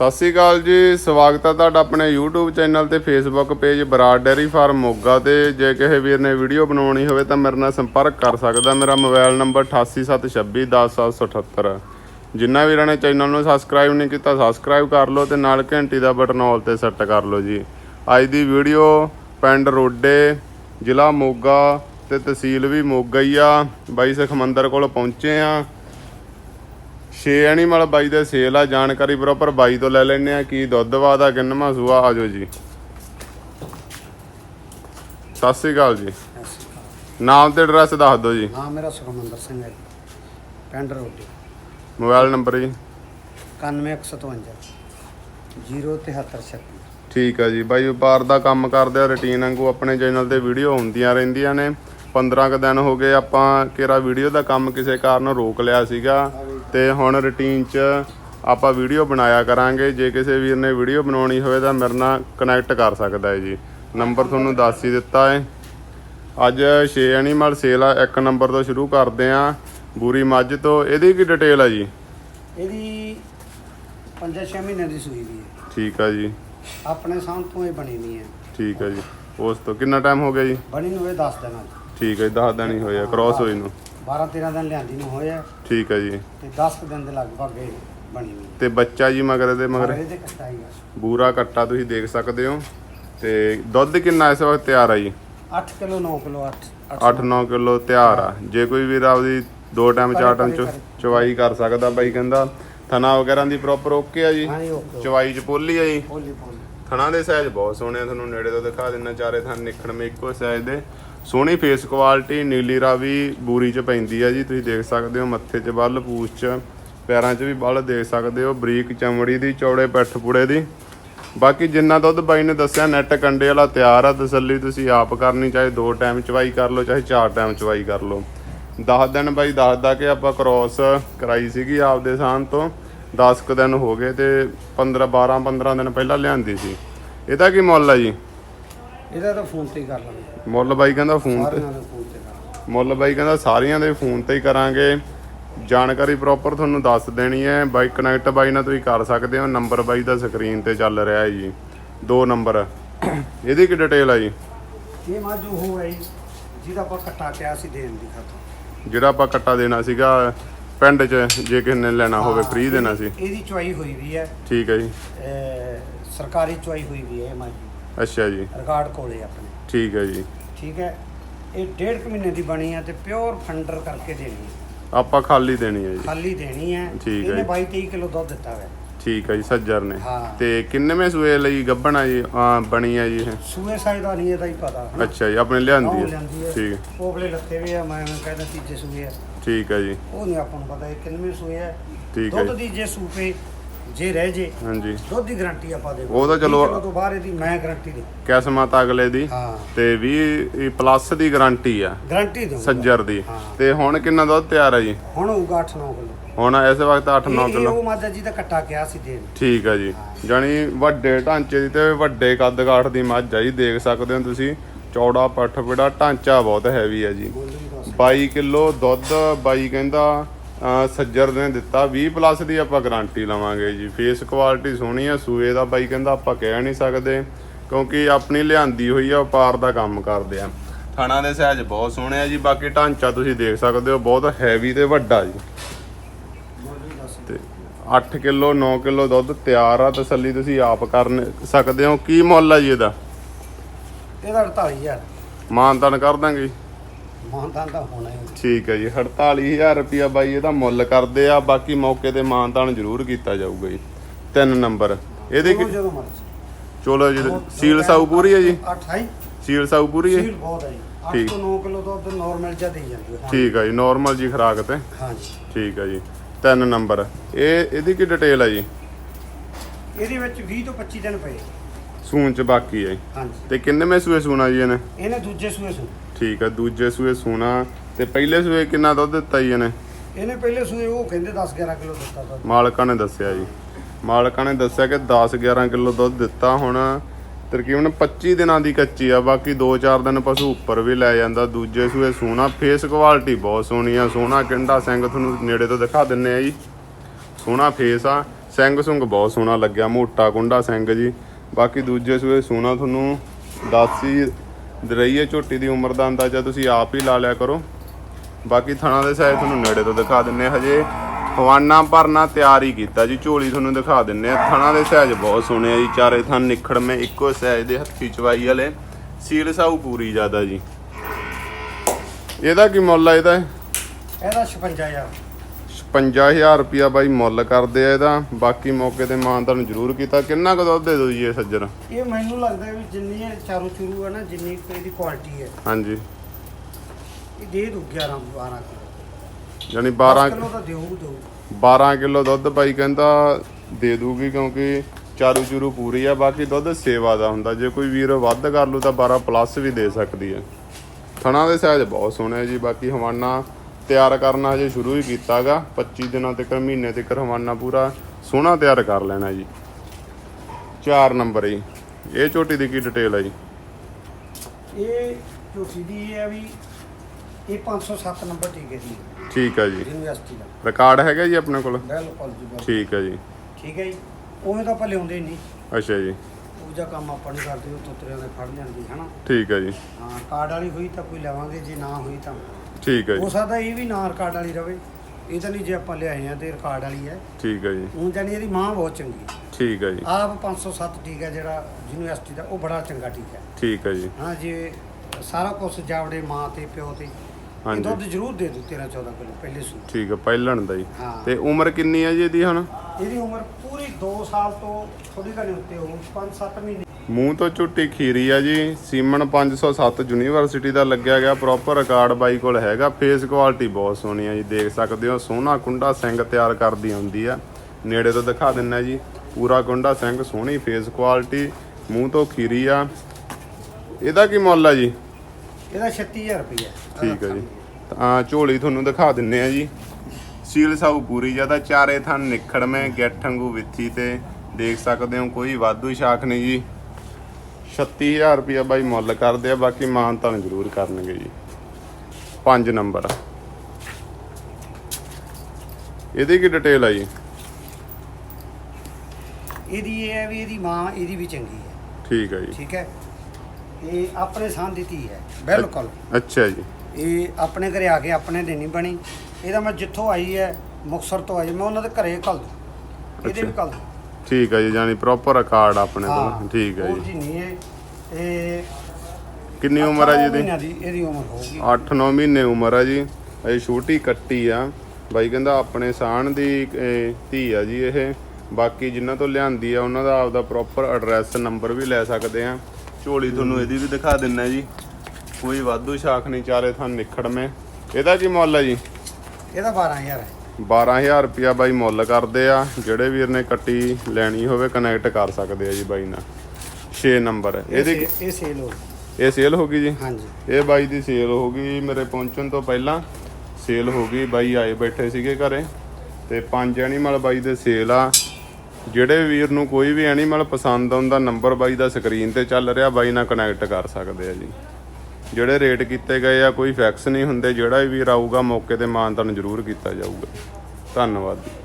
ਸਤਿ ਸ੍ਰੀ ਅਕਾਲ ਜੀ, ਸਵਾਗਤ ਹੈ ਤੁਹਾਡਾ ਆਪਣੇ YouTube ਚੈਨਲ ਤੇ Facebook page Brar dairy farm Moga ਤੇ। ਜੇ ਕਿਸੇ ਵੀਰ ਨੇ ਵੀਡੀਓ ਬਣਾਉਣੀ ਹੋਵੇ ਤਾਂ ਮੇਰੇ ਨਾਲ ਸੰਪਰਕ ਕਰ ਸਕਦਾ। ਮੇਰਾ ਮੋਬਾਈਲ ਨੰਬਰ 8876210778 ਜਿੰਨਾ ਵੀਰਾਂ ਨੇ ਚੈਨਲ ਨੂੰ ਸਬਸਕ੍ਰਾਈਬ ਨਹੀਂ ਕੀਤਾ ਸਬਸਕ੍ਰਾਈਬ ਕਰ ਲਓ ਤੇ ਨਾਲ ਘੰਟੀ ਦਾ ਬਟਨ ਆਲ ਤੇ ਸੈੱਟ ਕਰ ਲਓ ਜੀ। ਅੱਜ ਦੀ ਵੀਡੀਓ ਪਿੰਡ ਰੋਡੇ, ਜ਼ਿਲ੍ਹਾ ਮੋਗਾ ਤੇ ਤਹਿਸੀਲ ਵੀ ਮੋਗਾ ਹੀ ਆ। ਬਾਈ ਸਖਮੰਦਰ ਕੋਲ ਪਹੁੰਚੇ ਆ। ਛੇ ਐਨੀਮਲ ਬਾਈ ਦੇ ਸੇਲ ਆ ਜਾਣਕਾਰੀ ਪ੍ਰੋਪਰ ਬਾਈ ਤੋਂ ਲੈ ਲੈਣੇ ਆ ਕੀ ਦੁੱਧ ਵਾਦਾ ਕਿੰਨਵਾਂ ਸੂਆ ਆਜੋ ਜੀ। ਸਤਿ ਸ੍ਰੀ ਅਕਾਲ ਜੀ। ਨਾਮ ਤੇ ਐਡਰੈਸ ਦੱਸ ਦਿਓ ਜੀ। ਹਾਂ ਮੇਰਾ ਸੁਖਮੰਦਰ ਸਿੰਘ ਹੈ ਜੀ। ਪਿੰਡ ਰੋਟੀ। ਮੋਬਾਈਲ ਨੰਬਰ ਜੀ। 9157 07336 ਠੀਕ ਆ ਜੀ। ਬਾਈ ਵਪਾਰ ਦਾ ਕੰਮ ਕਰਦੇ ਆ ਰੁਟੀਨ ਵਾਂਗੂ ਆਪਣੇ ਚੈਨਲ ਤੇ ਵੀਡੀਓ ਹੁੰਦੀਆਂ ਰਹਿੰਦੀਆਂ ਨੇ। 15 ਕ ਦਿਨ ਹੋ ਗਏ ਆਪਾਂ ਕਿਹੜਾ ਵੀਡੀਓ ਦਾ ਕੰਮ ਕਿਸੇ ਕਾਰਨ ਰੋਕ ਲਿਆ ਸੀਗਾ। ਤੇ ਹੁਣ ਰੁਟੀਨ 'ਚ ਆਪਾਂ ਵੀਡੀਓ ਬਣਾਇਆ ਕਰਾਂਗੇ। ਜੇ ਕਿਸੇ ਵੀਰ ਨੇ ਵੀਡੀਓ ਬਣਾਉਣੀ ਹੋਵੇ ਤਾਂ ਮੇਰੇ ਨਾਲ ਕਨੈਕਟ ਕਰ ਸਕਦਾ ਹੈ ਜੀ। ਨੰਬਰ ਤੁਹਾਨੂੰ ਦੱਸ ਹੀ ਦਿੱਤਾ ਹੈ। ਅੱਜ 6 ਐਨੀਮਲ ਸੇਲ ਆ ਇੱਕ ਨੰਬਰ ਤੋਂ ਸ਼ੁਰੂ ਕਰਦੇ ਆ ਬੂਰੀ ਮੱਝ ਤੋਂ ਇਹਦੀ ਕੀ ਡਿਟੇਲ ਆ ਜੀ? ਇਹਦੀ 5-6 ਮਹੀਨੇ ਦੀ ਸੂਈ ਵੀ ਹੈ। ਠੀਕ ਆ ਜੀ। ਆਪਣੇ ਸਾਹਮ ਤੋਂ ਇਹ ਬਣੀ ਨਹੀਂ ਹੈ। ਠੀਕ ਆ ਜੀ। ਉਸ ਤੋਂ ਕਿੰਨਾ ਟਾਈਮ ਹੋ ਗਿਆ ਜੀ? ਬਣੀ ਨੂੰ ਇਹ 10 ਦਿਨਾਂ ਦੀ ਠੀਕ ਹੈ ਜੀ, ਦਸ ਦਿਨ ਹੀ ਹੋਇਆ ਕ੍ਰਾਸ ਹੋਈ ਨੂੰ। 12-13 ਦਿਨ ਲਿਆਂਦੀ ਨੂੰ ਹੋਇਆ। ਠੀਕ ਹੈ ਜੀ। ਤੇ 10 ਕੁ ਦਿਨ ਦੇ ਲਗਭਗ ਇਹ ਬਣੀ ਹੋਈ ਤੇ ਬੱਚਾ ਜੀ ਮਗਰ ਦੇ ਮਗਰ? ਇਹਦੇ ਕਟਾਈਗਾ ਬੂਰਾ ਕੱਟਾ ਤੁਸੀਂ ਦੇਖ ਸਕਦੇ ਹੋ। ਤੇ ਦੁੱਧ ਕਿੰਨਾ ਇਸ ਵਕਤ ਤਿਆਰ ਆ ਜੀ? 8 ਕਿਲੋ 9 ਕਿਲੋ 8 8-9 ਕਿਲੋ ਤਿਆਰ ਆ। ਜੇ ਕੋਈ ਵੀਰ ਆਪਦੀ ਦੋ ਟਾਈਮ ਚਾਰ ਟਾਈਮ ਚ ਚਵਾਈ ਕਰ ਸਕਦਾ ਬਾਈ ਕਹਿੰਦਾ। ਥਣਾ ਵਗੈਰਾ ਦੀ ਪ੍ਰੋਪਰ ਓਕੇ ਆ ਜੀ? ਚਵਾਈ ਚ ਪੋਲੀ ਆ ਜੀ? ਬੋਲੀ ਬੋਲੀ ਥਣਾ ਦੇ ਸਾਈਜ਼ ਬਹੁਤ ਸੋਹਣੇ ਆ ਤੁਹਾਨੂੰ ਨੇੜੇ ਤੋਂ ਦਿਖਾ ਦਿੰਨਾ ਚਾਰੇ ਥਣ ਨਿਕਣ ਮੇ ਇੱਕੋ ਸਾਈਜ਼ ਦੇ। ਸੋਹਣੀ ਫੇਸ ਕੁਆਲਿਟੀ ਨੀਲੀ ਰਾਵੀ ਬੂਰੀ ਚ ਪੈਂਦੀ ਆ ਜੀ, ਤੁਸੀਂ ਦੇਖ ਸਕਦੇ ਹੋ ਮੱਥੇ 'ਚ ਬੱਲ ਪੂਛ 'ਚ, ਪੈਰਾਂ 'ਚ ਵੀ ਬੱਲ ਦੇਖ ਸਕਦੇ ਹੋ, ਬਰੀਕ ਚਮੜੀ ਦੀ, ਚੌੜੇ ਪੈਠ ਪੁੜੇ ਦੀ। ਬਾਕੀ ਜਿੰਨਾ ਦੁੱਧ ਬਾਈ ਨੇ ਦੱਸਿਆ ਨੈਟ ਕੰਡੇ ਵਾਲਾ ਤਿਆਰ ਆ, ਤਸੱਲੀ ਤੁਸੀਂ ਆਪ ਕਰਨੀ, ਚਾਹੇ ਦੋ ਟਾਈਮ ਚਵਾਈ ਕਰ ਲਓ, ਚਾਹੇ ਚਾਰ ਟਾਈਮ ਚਵਾਈ ਕਰ ਲਓ। 10 ਦਿਨ ਬਾਈ ਦੱਸਦਾ ਕਿ ਆਪਾਂ ਕ੍ਰੋਸ ਕਰਾਈ ਸੀਗੀ ਆਪਦੇ ਸਾਨ ਤੋਂ 10 ਕੁ ਦਿਨ ਹੋ ਗਏ ਤੇ 15 12 15 ਦਿਨ ਪਹਿਲਾਂ ਲਿਆਂਦੀ ਸੀ। ਇਹਦਾ ਕੀ ਮੁੱਲ ਆ ਜੀ? ਇਹਦਾ ਤਾਂ ਫੋਨ ਤੇ ਹੀ ਕਰ ਲਾਂਗੇ। ਮੁੱਲ ਬਾਈ ਕਹਿੰਦਾ ਫੋਨ ਤੇ। ਸਾਰਿਆਂ ਦੇ ਫੋਨ ਤੇ ਕਰ ਲਾਂਗੇ। ਮੁੱਲ ਬਾਈ ਕਹਿੰਦਾ ਸਾਰੀਆਂ ਦੇ ਫੋਨ ਤੇ ਹੀ ਕਰਾਂਗੇ। ਜਾਣਕਾਰੀ ਪ੍ਰੋਪਰ ਤੁਹਾਨੂੰ ਦੱਸ ਦੇਣੀ ਹੈ। ਬਾਈ ਕਨੈਕਟ ਬਾਈ ਨਾਲ ਤੁਸੀਂ ਕਰ ਸਕਦੇ ਹੋ। ਨੰਬਰ ਬਾਈ ਦਾ ਸਕਰੀਨ ਤੇ ਚੱਲ ਰਿਹਾ ਹੈ ਜੀ। ਦੋ ਨੰਬਰ। ਇਹਦੀ ਕੀ ਡਿਟੇਲ ਆ ਜੀ? ਇਹ ਮੱਝ ਉਹ ਹੈ ਜੀ, ਜਿਹਦਾ ਆਪਾਂ ਕੱਟਾ ਕਿਹਾ ਸੀ ਦੇਣ ਦੀ ਖਾਤਰ। ਜਿਹੜਾ ਆਪਾਂ ਕੱਟਾ ਦੇਣਾ ਸੀਗਾ ਪਿੰਡ 'ਚ ਜੇ ਕਿਸੇ ਨੇ ਲੈਣਾ ਹੋਵੇ ਫ੍ਰੀ ਦੇਣਾ ਸੀ। ਇਹਦੀ ਚੁਆਈ ਹੋਈ ਵੀ ਹੈ। ਠੀਕ ਹੈ ਜੀ। ਅਹ ਸਰਕਾਰੀ ਚੁਆਈ ਹੋਈ ਵੀ ਹੈ ਇਹ ਮੱਝ ਦੀ। ਅੱਛਾ ਜੀ। ਰਿਕਾਰਡ ਕੋਲੇ ਆਪਣੇ। ਠੀਕ ਹੈ ਜੀ। ਠੀਕ ਹੈ। ਇਹ ਡੇਢ ਕੁ ਮਹੀਨੇ ਦੀ ਬਣੀ ਹੈ ਤੇ ਪਿਓਰ ਫੰਡਰ ਕਰਕੇ ਦੇਣੀ ਹੈ ਆਪਾਂ ਖਾਲੀ ਦੇਣੀ ਹੈ ਜੀ। ਖਾਲੀ ਦੇਣੀ ਹੈ ਠੀਕ ਹੈ ਇਹਨੇ ਜੀ। 22 23 ਕਿਲੋ ਦੁੱਧ ਦਿੱਤਾ ਹੋਇਆ। ਠੀਕ ਹੈ ਜੀ ਸੱਜਰ ਨੇ। ਹਾਂ। ਤੇ ਕਿੰਨੇਵੇਂ ਸੂਏ ਲਈ ਗੱਭਣ ਆ ਜੀ ਹਾਂ, ਬਣੀ ਆ ਜੀ ਇਹ? ਸੂਏ ਸਾਈ ਦਾ ਨਹੀਂ ਇਹਦਾ ਹੀ ਪਤਾ ਹਨਾ। ਅੱਛਾ ਜੀ ਆਪਣੇ ਲਿਆਂਦੀ ਹੈ। ਠੀਕ। ਪੋਪਲੇ ਲੱਤੇ ਵੀ ਆ ਮੈਂ ਕਹਿੰਦਾ ਤੀਜੇ ਸੂਏ ਆ। ਠੀਕ ਹੈ ਜੀ। ਉਹ ਨਹੀਂ ਆਪਾਂ ਨੂੰ ਪਤਾ ਇਹ ਕਿੰਨਵੇਂ ਸੂਏ ਆ। ਠੀਕ ਹੈ ਦੁੱਧ ਜੀ। ਦੀ ਜੇ ਸੂਪੇ ਜੇ ਰਹਿ ਜੇ ਹਾਂਜੀ। ਦੁੱਧ ਦੀ ਗਾਰੰਟੀ ਆਪਾਂ ਦੇ ਉਹ ਤਾਂ ਚਲੋ- ਤੋਂ ਬਾਹਰ ਇਹਦੀ ਮੈਂ ਗਾਰੰਟੀ ਦੇ। ਕਿਸਮਤ ਅਗਲੇ ਦੀ ਹਾਂ। ਤੇ 20 ਪਲੱਸ ਦੀ ਗਾਰੰਟੀ ਆ। ਗਾਰੰਟੀ ਦਊਂਗਾ। ਸੱਜਰ ਦੀ। ਤੇ ਹੁਣ ਕਿੰਨਾ ਦੁੱਧ ਤਿਆਰ ਆ ਜੀ? ਹੁਣ ਹੋਊਗਾ 8-9 ਕਿਲੋ। ਹੁਣ ਇਸ ਵਕਤ 8-9 ਇਹ- ਕਿਲੋ। ਉਹ ਮਾਦਾ ਜੀ ਦਾ ਕੱਟਾ ਕਿਹਾ ਸੀ ਦੇਣ। ਠੀਕ ਆ ਜੀ। ਜਾਨੀ ਵੱਡੇ ਢਾਂਚੇ ਦੀ ਤੇ ਵੱਡੇ ਕੱਦ ਕਾਠ ਦੀ ਮੱਝ ਆ ਜੀ ਦੇਖ ਸਕਦੇ ਹੋ ਤੁਸੀਂ। ਚੌੜਾ ਪੱਠ ਪੜਾ ਢਾਂਚਾ ਬਹੁਤ ਹੈਵੀ ਆ ਜੀ। ਬੋਲੀ ਦੱਸ। 22 ਕਿਲੋ ਦੁੱਧ ਬਾਈ ਕਹਿੰਦਾ ਸੱਜਰ ਨੇ ਦਿੱਤਾ 20 ਪਲੱਸ ਦੀ ਆਪਾਂ ਗਾਰੰਟੀ ਲਵਾਂਗੇ ਜੀ। ਫੇਸ ਕੁਆਲਿਟੀ ਸੋਹਣੀ ਆ ਸੂਏ ਦਾ ਬਾਈ ਕਹਿੰਦਾ ਆਪਾਂ ਕਹਿ ਨਹੀਂ ਸਕਦੇ ਕਿਉਂਕਿ ਆਪਣੀ ਲਿਆਂਦੀ ਹੋਈ ਆ ਵਪਾਰ ਦਾ ਕੰਮ ਕਰਦੇ ਆ। ਥਾਣਾ ਦੇ ਸਾਈਜ਼ ਬਹੁਤ ਸੋਹਣੇ ਆ ਜੀ ਬਾਕੀ ਢਾਂਚਾ ਤੁਸੀਂ ਦੇਖ ਸਕਦੇ ਹੋ ਬਹੁਤ ਹੈਵੀ ਤੇ ਵੱਡਾ ਜੀ। ਤੇ 8 ਕਿਲੋ 9 ਕਿਲੋ ਦੁੱਧ ਤਿਆਰ ਆ ਤਸੱਲੀ ਤੁਸੀਂ ਆਪ ਕਰ ਸਕਦੇ ਹੋ। ਕੀ ਮੁੱਲ ਆ ਜੀ ਇਹਦਾ? ਇਹਦਾ 48000 ਮਾਨਤਨ ਕਰ ਦਾਂਗੇ ਜੀ। ਮਾਨਦਾਨ ਤਾਂ ਹੋਣਾ ਹੀ ਠੀਕ ਹੈ ਜੀ 48000 ਰੁਪਿਆ ਬਾਈ ਇਹਦਾ ਮੁੱਲ ਕਰਦੇ ਆ ਬਾਕੀ ਮੌਕੇ ਤੇ ਮਾਨਤਾਨ ਜ਼ਰੂਰ ਕੀਤਾ ਜਾਊਗਾ ਜੀ। ਤਿੰਨ ਨੰਬਰ ਇਹਦੇ ਕੀ- ਜਦੋਂ ਮਰਜ਼ੀ। ਚਲੋ ਜੀ ਸੀਲ ਸਾਊ ਪੂਰੀ ਹੈ ਜੀ? 28 ਸੀਲ ਸਾਊ ਪੂਰੀ ਹੈ? ਸੀਲ ਬਹੁਤ ਹੈ ਜੀ। 8 ਠੀਕ। ਤੋਂ 9 ਕਿਲੋ ਦੁੱਧ ਨਾਰਮਲ ਜਿਹਾ ਦੇਈ ਜਾਂਦੀ ਹੈ ਠੀਕ ਹੈ ਜੀ ਨਾਰਮਲ ਜੀ ਖਰਾਕ ਤੇ। ਹਾਂਜੀ। ਠੀਕ ਹੈ ਜੀ ਤਿੰਨ ਨੰਬਰ ਇਹ ਇਹਦੀ ਕੀ ਡਿਟੇਲ ਹੈ ਜੀ? ਇਹਦੇ ਵਿੱਚ 20 ਤੋਂ 25 ਦਿਨ ਪਏ। ਸੂਨ ਚ ਬਾਕੀ ਹੈ ਜੀ। ਹਾਂਜੀ। ਤੇ ਕਿੰਨੇ ਸੂਏ ਸੂਣਾ ਜੀ ਇਹਨੇ? ਇਹਨੇ ਦੂਜੇ ਸੂਏ ਸੂ ਠੀਕ ਹੈ ਦੂਜੇ ਸੂਏ ਸੂਣਾ ਤੇ ਪਹਿਲੇ ਸੂਏ ਕਿੰਨਾ ਦੁੱਧ ਦਿੱਤਾ ਜੀ ਇਹਨੇ? ਇਹਨੇ ਪਹਿਲੇ ਸੂਏ ਉਹ ਕਹਿੰਦੇ 10 11 ਕਿਲੋ ਦਿੱਤਾ ਮਾਲਕਾਂ ਨੇ ਦੱਸਿਆ ਜੀ। ਮਾਲਕਾਂ ਨੇ ਦੱਸਿਆ ਕਿ 10 11 ਕਿਲੋ ਦੁੱਧ ਦਿੱਤਾ ਹੁਣ ਤਕਰੀਬਨ 25 ਦਿਨਾਂ ਦੀ ਕੱਚੀ ਆ ਬਾਕੀ 2-4 ਦਿਨ ਪਸ਼ੂ ਉੱਪਰ ਵੀ ਲੈ ਜਾਂਦਾ। ਦੂਜੇ ਸੂਏ ਸੋਨਾ ਫੇਸ ਕੁਆਲਿਟੀ ਬਹੁਤ ਸੋਹਣੀ ਆ। ਸੋਹਣਾ ਕਿੰਡਾ ਸਿੰਘ ਤੁਹਾਨੂੰ ਨੇੜੇ ਤੋਂ ਦਿਖਾ ਦਿੰਨੇ ਆ ਜੀ। ਸੋਹਣਾ ਫੇਸ ਆ ਸਿੰਘ ਸੁੰਗ ਬਹੁਤ ਸੋਹਣਾ ਲੱਗਿਆ ਮੋਟਾ ਕੁੰਡਾ ਸਿੰਘ ਜੀ। ਬਾਕੀ ਦੂਜੇ ਸੂਏ ਸੋਹਣਾ ਤੁਹਾਨੂੰ ਦੱਸ ਹੀ ਰਹੀ ਝੋਟੀ ਦੀ ਉਮਰ ਦਾ ਅੰਦਾਜ਼ਾ ਤੁਸੀਂ ਆਪ ਹੀ ਲਾ ਲਿਆ ਕਰੋ। ਬਾਕੀ ਥਣਾ ਦੇ ਸਾਈਜ਼ ਤੁਹਾਨੂੰ ਨੇੜੇ ਤੋਂ ਦਿਖਾ ਦਿੰਨੇ ਹਜੇ। ਹਵਾਨਾ ਭਰਨਾ ਤਿਆਰ ਹੀ ਕੀਤਾ ਜੀ, ਝੋਲੀ ਤੁਹਾਨੂੰ ਦਿਖਾ ਦਿੰਨੇ ਆ। ਥਣਾ ਦੇ ਸਾਈਜ਼ ਬਹੁਤ ਸੋਹਣੇ ਆ ਜੀ, ਚਾਰੇ ਥਣ ਮੈਂ ਇੱਕੋ ਸਾਈਜ਼ ਦੇ ਹੱਥੀ ਚਵਾਈ ਵਾਲੇ। ਸੀਲ ਸਾਊ ਪੂਰੀ ਜ਼ਿਆਦਾ ਜੀ। ਇਹਦਾ ਕੀ ਮੁੱਲ ਆ ਇਹਦਾ? ਇਹਦਾ 56000 55000 ਰੁਪਿਆ ਬਾਈ ਮੁੱਲ ਕਰਦੇ ਆ ਇਹਦਾ। ਬਾਕੀ ਮੌਕੇ ਤੇ ਮਾਨਤਾਨ ਜ਼ਰੂਰ ਕੀਤਾ। ਕਿੰਨਾ ਕੁ ਦੁੱਧ ਦੇ ਦੋ ਜੀ ਇਹ ਸੱਜਣ? ਇਹ ਮੈਨੂੰ ਲੱਗਦਾ ਵੀ ਜਿੰਨੀ ਇਹ ਚਾਰੂ ਚੂਰੂ ਹੈ ਨਾ ਜਿੰਨੀ ਕੁ ਇਹਦੀ ਕੁਆਲਿਟੀ ਹੈ। ਹਾਂਜੀ। ਇਹ ਦੇ ਦੂ 11 12 ਕਿਲੋ। ਯਾਨੀ 12 ਕਿਲੋ ਤਾਂ ਦੇਊ ਦੇਊ 12 ਕਿਲੋ ਦੁੱਧ ਬਾਈ ਕਹਿੰਦਾ ਦੇ ਦੂਗੀ ਕਿਉਂਕਿ ਚਾਰੂ ਚੂਰੂ ਪੂਰੀ ਆ ਬਾਕੀ ਦੁੱਧ ਸੇਵਾ ਦਾ ਹੁੰਦਾ। ਜੇ ਕੋਈ ਵੀਰ ਵੱਧ ਕਰ ਲੂ ਤਾਂ 12 ਪਲੱਸ ਵੀ ਦੇ ਸਕਦੀ ਹੈ। ਥਣਾ ਦੇ ਸਾਈਜ਼ ਬਹੁਤ ਸੋਹਣੇ ਜੀ ਬਾਕੀ ਹਵਾਨਾ ਤਿਆਰ ਕਰਨਾ ਹਜੇ ਸ਼ੁਰੂ ਹੀ ਕੀਤਾਗਾ। 25 ਦਿਨਾਂ ਤੱਕ ਮਹੀਨੇ ਤੱਕ ਹਵਾਨਾ ਪੂਰਾ ਸੋਹਣਾ ਤਿਆਰ ਕਰ ਲੈਣਾ ਜੀ। 4 ਨੰਬਰ ਜੀ। ਇਹ ਝੋਟੀ ਦੀ ਕੀ ਡਿਟੇਲ ਹੈ ਜੀ? ਇਹ ਝੋਟੀ ਦੀ ਇਹ ਹੈ ਵੀ ਇਹ 507 ਨੰਬਰ ਟੀਕੇ ਦੀ ਠੀਕ ਹੈ ਜੀ। ਯੂਨੀਵਰਸਿਟੀ ਦਾ। ਰਿਕਾਰਡ ਹੈਗਾ ਜੀ ਆਪਣੇ ਕੋਲ? ਬਿਲਕੁਲ ਜੀ ਬਿਲਕੁਲ। ਠੀਕ ਹੈ ਜੀ। ਠੀਕ ਹੈ ਜੀ। ਉਵੇਂ ਤਾਂ ਆਪਾਂ ਲਿਆਉਂਦੇ ਨਹੀਂ। ਅੱਛਾ ਜੀ। ਦੂਜਾ ਕੰਮ ਆਪਾਂ ਨਹੀਂ ਕਰਦੇ ਉਹ ਤੋਤਰਿਆਂ ਦੇ ਫੜ ਲੈਂਦੀ ਹਨਾ? ਠੀਕ ਹੈ ਜੀ। ਹਾਂ ਕਾਰਡ ਵਾਲੀ ਹੋਈ ਤਾਂ ਕੋਈ ਲਵਾਂਗੇ ਜੇ ਨਾ ਹੋਈ ਤਾਂ। ਠੀਕ ਹੈ ਹੋ ਜੀ ਸਕਦਾ ਇਹ ਵੀ ਨਾ ਰਿਕਾਰਡ ਵਾਲੀ ਰਵੇ। ਇਹ ਤਾਂ ਨਹੀਂ ਜੇ ਆਪਾਂ ਲਿਆਏ ਆ ਤੇ ਰਿਕਾਰਡ ਵਾਲੀ ਹੈ। ਠੀਕ ਹੈ ਜੀ। ਉਹ ਜਾਨੀ ਇਹਦੀ ਮਾਂ ਬਹੁਤ ਚੰਗੀ ਹੈ। ਠੀਕ ਹੈ ਜੀ। ਆਪ 507 ਟੀਕਾ ਜਿਹੜਾ ਯੂਨੀਵਰਸਿਟੀ ਦਾ ਉਹ ਬੜਾ ਚੰਗਾ ਟੀਕਾ ਹੈ। ਠੀਕ ਹੈ ਜੀ। ਹਾਂ ਜੇ ਸਾਰਾ ਕੁਝ ਜਾਵੜੇ ਮਾਂ ਤੇ ਪਿਓ ਤੇ ਇਹ ਹਾਂਜੀ। ਦੁੱਧ ਜ਼ਰੂਰ ਦੇ ਦੂ 13 14 ਕਿਲੋ ਪਹਿਲੇ ਸੂ ਠੀਕ ਹੈ ਪਹਿਲਣ ਦਾ ਜੀ। ਹਾਂ। ਤੇ ਉਮਰ ਕਿੰਨੀ ਹੈ ਜੀ ਇਹਦੀ ਹੁਣ? ਇਹਦੀ ਉਮਰ ਪੂਰੀ 2 ਸਾਲ ਤੋਂ ਥੋੜੀ ਘਣੀ ਉੱਤੇ ਹੋਊ 5-7 ਮਹੀਨੇ। ਮੂੰਹ ਤੋਂ ਝੁੱਟੀ ਖੀਰੀ ਆ ਜੀ। ਸੀਮਨ 507 ਯੂਨੀਵਰਸਿਟੀ ਦਾ ਲੱਗਿਆ ਗਿਆ। ਪ੍ਰੋਪਰ ਰਿਕਾਰਡ ਬਾਈ ਕੋਲ ਹੈਗਾ। ਫੇਸ ਕੁਆਲਿਟੀ ਬਹੁਤ ਸੋਹਣੀ ਆ ਜੀ। ਦੇਖ ਸਕਦੇ ਹੋ ਸੋਹਣਾ ਕੁੰਡਾ ਸਿੰਘ ਤਿਆਰ ਕਰਦੀ ਹੁੰਦੀ ਆ। ਨੇੜੇ ਤੋਂ ਦਿਖਾ ਦਿੰਨਾ ਜੀ। ਪੂਰਾ ਕੁੰਡਾ ਸਿੰਘ ਸੋਹਣੀ ਫੇਸ ਕੁਆਲਿਟੀ ਮੂੰਹ ਤੋਂ ਖੀਰੀ ਆ। ਇਹਦਾ ਕੀ ਮੁੱਲ ਆ ਜੀ? ਇਹਦਾ 36000 ਰੁਪਏ ਠੀਕ ਹੈ ਜੀ। ਤਾਂ ਝੋਲੀ ਤੁਹਾਨੂੰ ਦਿਖਾ ਦਿੰਨੇ ਆ ਜੀ। ਸੀਲ ਸਾਊ ਪੂਰੀ ਜ਼ਿਆਦਾ ਚਾਰੇ ਥਣ ਨਿਖੜਵੇਂ ਗਿੱਠ ਵਾਂਗੂ ਵਿੱਥੀ ਤੇ ਦੇਖ ਸਕਦੇ ਹੋ ਕੋਈ ਵਾਧੂ ਸ਼ਾਖ ਨਹੀਂ ਜੀ। 36000 ਰੁਪਇਆ ਬਾਈ ਮੁੱਲ ਕਰਦੇ ਆ ਬਾਕੀ ਮਾਨ ਤਾਂ ਜ਼ਰੂਰ ਕਰਨਗੇ ਜੀ। 5 ਨੰਬਰ। ਇਹਦੀ ਕੀ ਡਿਟੇਲ ਆ ਜੀ? ਇਹਦੀ ਇਹ ਹੈ ਵੀ ਇਹਦੀ ਮਾਂ ਇਹਦੀ ਵੀ ਚੰਗੀ ਹੈ। ਠੀਕ ਹੈ ਜੀ। ਠੀਕ ਹੈ? ਇਹ ਆਪਣੇ ਸਾਹ ਦੀ ਧੀ ਹੈ ਬਿਲਕੁਲ। ਅੱਛਾ। ਜੀ। ਇਹ ਆਪਣੇ ਘਰੇ ਆ ਕੇ ਆਪਣੇ ਦੇ ਨਹੀਂ ਬਣੀ। ਇਹਦਾ ਮੈਂ ਜਿੱਥੋਂ ਆਈ ਹੈ ਮੁਕਸਰ ਤੋਂ ਆਈ ਮੈਂ ਉਹਨਾਂ ਦੇ ਘਰੇ ਦੂੰ ਇਹਦੇ ਵੀ ਅੱਛਾ। ਠੀਕ ਹੈ ਜੀ ਜਾਨੀ ਪ੍ਰੋਪਰ ਰਿਕਾਰਡ ਆਪਣੇ ਕੋਲ। ਠੀਕ ਹੈ ਉਹ ਜੀ ਜੀ ਨਹੀਂ ਹੈ ਇਹ ਕਿੰਨੀ ਉਮਰ ਹੈ ਜੀ ਇਹਦੀ? ਮਹੀਨਿਆਂ ਦੀ ਇਹਦੀ ਉਮਰ ਹੋਊਗੀ। 8-9 ਮਹੀਨੇ ਉਮਰ ਆ ਜੀ। ਅਜੇ ਛੋਟੀ ਕੱਟੀ ਆ। ਬਾਈ ਕਹਿੰਦਾ ਆਪਣੇ ਸਾਣ ਦੀ ਇਹ, ਧੀ ਆ ਜੀ ਇਹ। ਬਾਕੀ ਜਿਨ੍ਹਾਂ ਤੋਂ ਲਿਆਂਦੀ ਆ ਉਹਨਾਂ ਦਾ ਆਪਦਾ ਪ੍ਰੋਪਰ ਐਡਰੈਸ ਨੰਬਰ ਵੀ ਲੈ ਸਕਦੇ ਆ। ਝੋਲੀ ਤੁਹਾਨੂੰ ਇਹਦੀ ਵੀ ਦਿਖਾ ਦਿੰਨਾ ਜੀ। ਕੋਈ ਵਾਧੂ ਸ਼ਾਖ ਨਹੀਂ ਚਾਰੇ ਥਾਂ ਨਿਖੜਵੇਂ। ਇਹਦਾ ਕੀ ਮੁੱਲ ਆ ਜੀ? ਇਹਦਾ 12000 ਹੈ। 12000 ਰੁਪਿਆ ਬਾਈ ਮੁੱਲ ਕਰਦੇ ਆ। ਜਿਹੜੇ ਵੀਰ ਨੇ ਕੱਟੀ ਲੈਣੀ ਹੋਵੇ ਕਨੈਕਟ ਕਰ ਸਕਦੇ ਆ ਜੀ ਬਾਈ ਨਾਲ। 6 ਨੰਬਰ ਇਹ ਇਹਦੀ ਇਹ ਸੇਲ ਹੋ ਇਹ ਸੇਲ ਹੋ ਗਈ ਜੀ? ਹਾਂਜੀ। ਇਹ ਬਾਈ ਦੀ ਸੇਲ ਹੋ ਗਈ ਮੇਰੇ ਪਹੁੰਚਣ ਤੋਂ ਪਹਿਲਾਂ। ਸੇਲ ਹੋ ਗਈ ਬਾਈ ਆਏ ਬੈਠੇ ਸੀਗੇ ਘਰੇ। ਤੇ ਪੰਜ ਐਨੀਮਲ ਬਾਈ ਦੇ ਸੇਲ ਆ। ਜਿਹੜੇ ਵੀਰ ਨੂੰ ਕੋਈ ਵੀ ਐਨੀਮਲ ਪਸੰਦ ਆਉਂਦਾ ਨੰਬਰ ਬਾਈ ਦਾ ਸਕਰੀਨ ਤੇ ਚੱਲ ਰਿਹਾ ਬਾਈ ਨਾਲ ਕਨੈਕਟ ਕਰ ਸਕਦੇ ਆ ਜੀ। ਜਿਹੜੇ ਰੇਟ ਕੀਤੇ ਗਏ ਆ, ਕੋਈ ਫੈਕਸ ਨਹੀਂ ਹੁੰਦੇ, ਜਿਹੜਾ ਵੀ ਵੀਰ ਆਊਗਾ ਮੌਕੇ ਤੇ ਮਾਨਤਾਨ ਜ਼ਰੂਰ ਕੀਤਾ ਜਾਊਗਾ। ਧੰਨਵਾਦ ਜੀ।